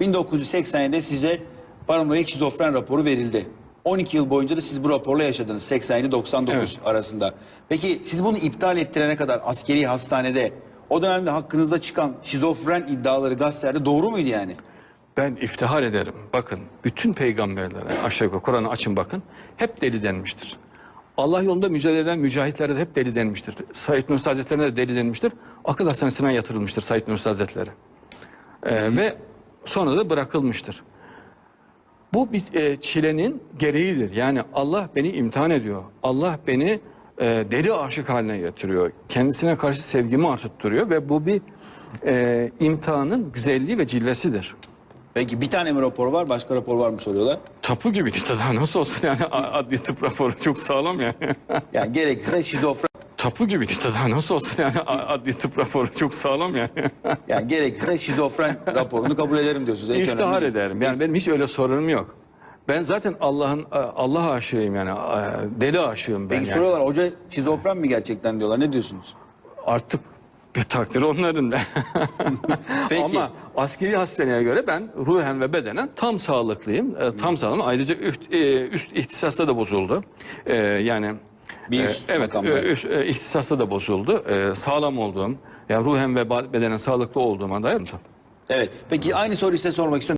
1987'de size paranoyak şizofren raporu verildi. 12 yıl boyunca da siz bu raporla yaşadınız 87-99 Evet. arasında. Peki siz bunu iptal ettirene kadar askeri hastanede o dönemde hakkınızda çıkan şizofren iddiaları gazetelerde doğru muydu yani? Ben iftihar ederim. Bakın bütün peygamberlere aşağı yukarı Kur'an'ı açın bakın. Hep deli denmiştir. Allah yolunda mücadele eden mücahitlere de hep deli denmiştir. Said Nursi Hazretlerine de deli denmiştir. Akıl hastanesine yatırılmıştır Said Nursi Hazretleri. Ee, ve sonra da bırakılmıştır. Bu bir e, çilenin gereğidir. Yani Allah beni imtihan ediyor. Allah beni e, deli aşık haline getiriyor. Kendisine karşı sevgimi arttırıyor ve bu bir e, imtihanın güzelliği ve cilvesidir. Peki bir tane mi rapor var başka rapor var mı soruyorlar. Tapu gibi işte daha nasıl olsun yani adli tıp raporu çok sağlam yani. Yani gerekirse şizofren Tapu gibi işte daha nasıl olsun yani adli tıp raporu çok sağlam yani. yani gerekirse şizofren raporunu kabul ederim diyorsunuz. Hiç İftihar ederim yani benim hiç öyle sorunum yok. Ben zaten Allah'ın Allah aşığıyım yani e, deli aşığım ben Peki yani. soruyorlar hoca şizofren mi gerçekten diyorlar ne diyorsunuz? Artık bir takdir onların. Peki. Ama askeri hastaneye göre ben ruhen ve bedenen tam sağlıklıyım. E, tam sağlam. Ayrıca üst, e, üst ihtisasta da bozuldu. E, yani Bir üst evet makamda. e, üst e, ihtisasta da bozuldu. E, sağlam olduğum, yani ruhen ve bedenen sağlıklı olduğuma dair. Evet. Peki aynı soruyu size sormak istiyorum.